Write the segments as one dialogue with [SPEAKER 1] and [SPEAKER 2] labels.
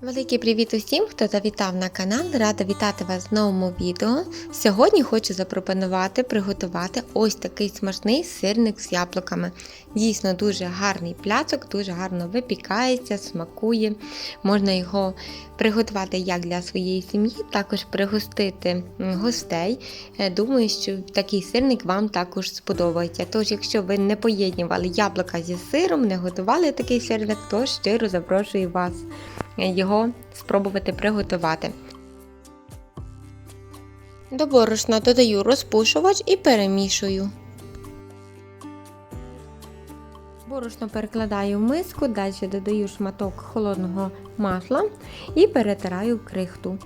[SPEAKER 1] Великий привіт усім, хто завітав на канал. Рада вітати вас в новому відео. Сьогодні хочу запропонувати приготувати ось такий смачний сирник з яблуками. Дійсно дуже гарний пляцок, дуже гарно випікається, смакує. Можна його приготувати як для своєї сім'ї, також пригостити гостей. Е, Думаю, що такий сирник вам також сподобається. Тож, якщо ви не поєднували яблука зі сиром, не готували такий сирник, то щиро запрошую вас його спробувати приготувати. До борошна додаю розпушувач і перемішую. Борошно перекладаю в миску, далі додаю шматок холодного масла і перетираю крихту.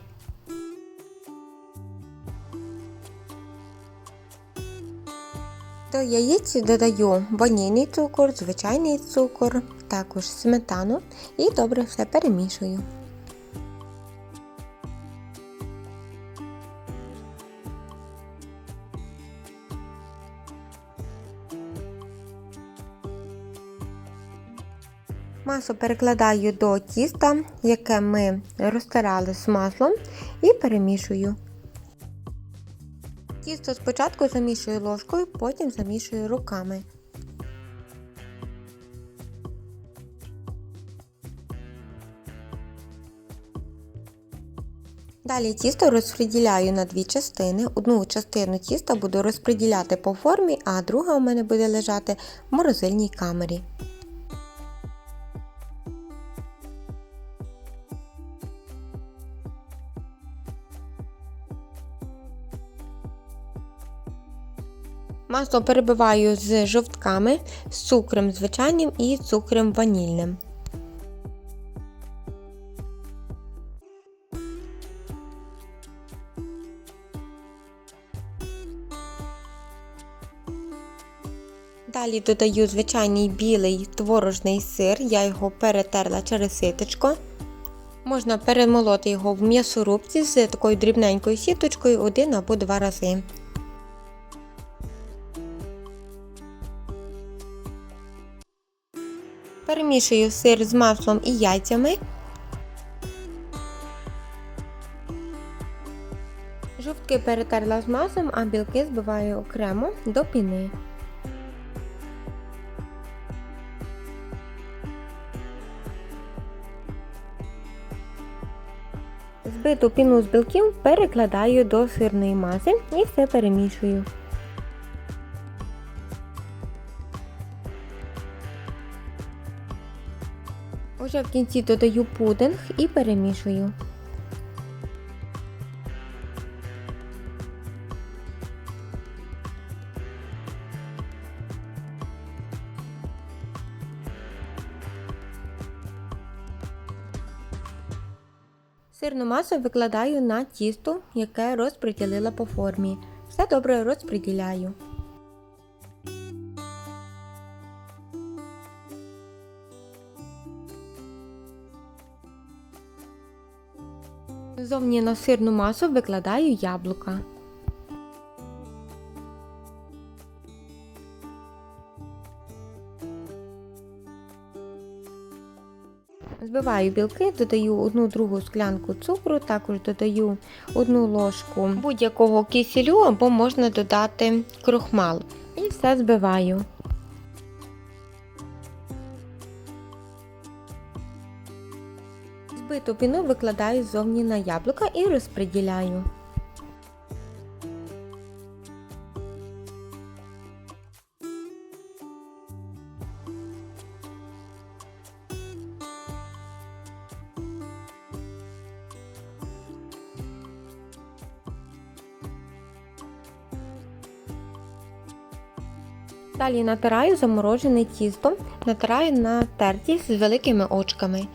[SPEAKER 1] До яєць додаю ванільний цукор, звичайний цукор, також сметану і добре все перемішую. Масу перекладаю до тіста, яке ми розтирали з маслом, і перемішую. Тісто спочатку замішую ложкою, потім замішую руками. Далі тісто розподіляю на дві частини. Одну частину тіста буду розподіляти по формі, а друга у мене буде лежати в морозильній камері. Масло перебиваю з жовтками, з цукром звичайним і цукром ванільним. Далі додаю звичайний білий творожний сир, я його перетерла через ситочко. Можна перемолоти його в м'ясорубці з такою дрібненькою сіточкою один або два рази. Перемішую сир з маслом і яйцями. Жовтки перетерла з маслом, а білки збиваю окремо до піни. Збиту піну з білків перекладаю до сирної маси і все перемішую. Уже в кінці додаю пудинг і перемішую. Сирну масу викладаю на тісто, яке розподілила по формі. Все добре розподіляю. Зовні на сирну масу викладаю яблука. Збиваю білки, додаю одну другу склянку цукру, також додаю одну ложку будь-якого кисілю або можна додати крохмал. І все збиваю. Збиту піну викладаю зовні на яблука і розподіляю. Далі натираю заморожене тісто, натираю на терті з великими очками.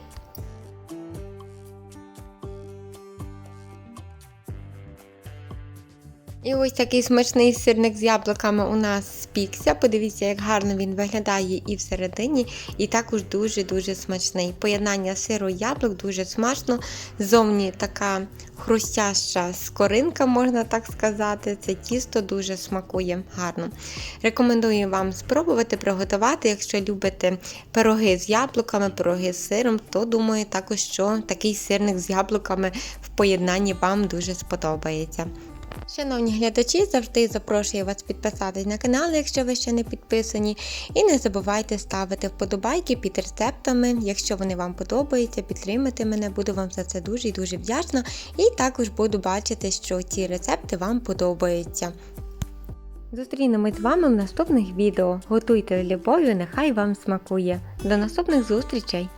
[SPEAKER 1] І ось такий смачний сирник з яблуками у нас спікся. Подивіться, як гарно він виглядає і всередині, і також дуже-дуже смачний. Поєднання сиру і яблук дуже смачно. Зовні така хрустяща скоринка, можна так сказати. Це тісто дуже смакує гарно. Рекомендую вам спробувати приготувати, якщо любите пироги з яблуками, пироги з сиром, то думаю також, що такий сирник з яблуками в поєднанні вам дуже сподобається. Шановні глядачі, завжди запрошую вас підписатись на канал, якщо ви ще не підписані. І не забувайте ставити вподобайки під рецептами. Якщо вони вам подобаються, підтримати мене, буду вам за це дуже і дуже вдячна. І також буду бачити, що ці рецепти вам подобаються. Зустрінемось з вами в наступних відео. Готуйте любов'ю, нехай вам смакує. До наступних зустрічей!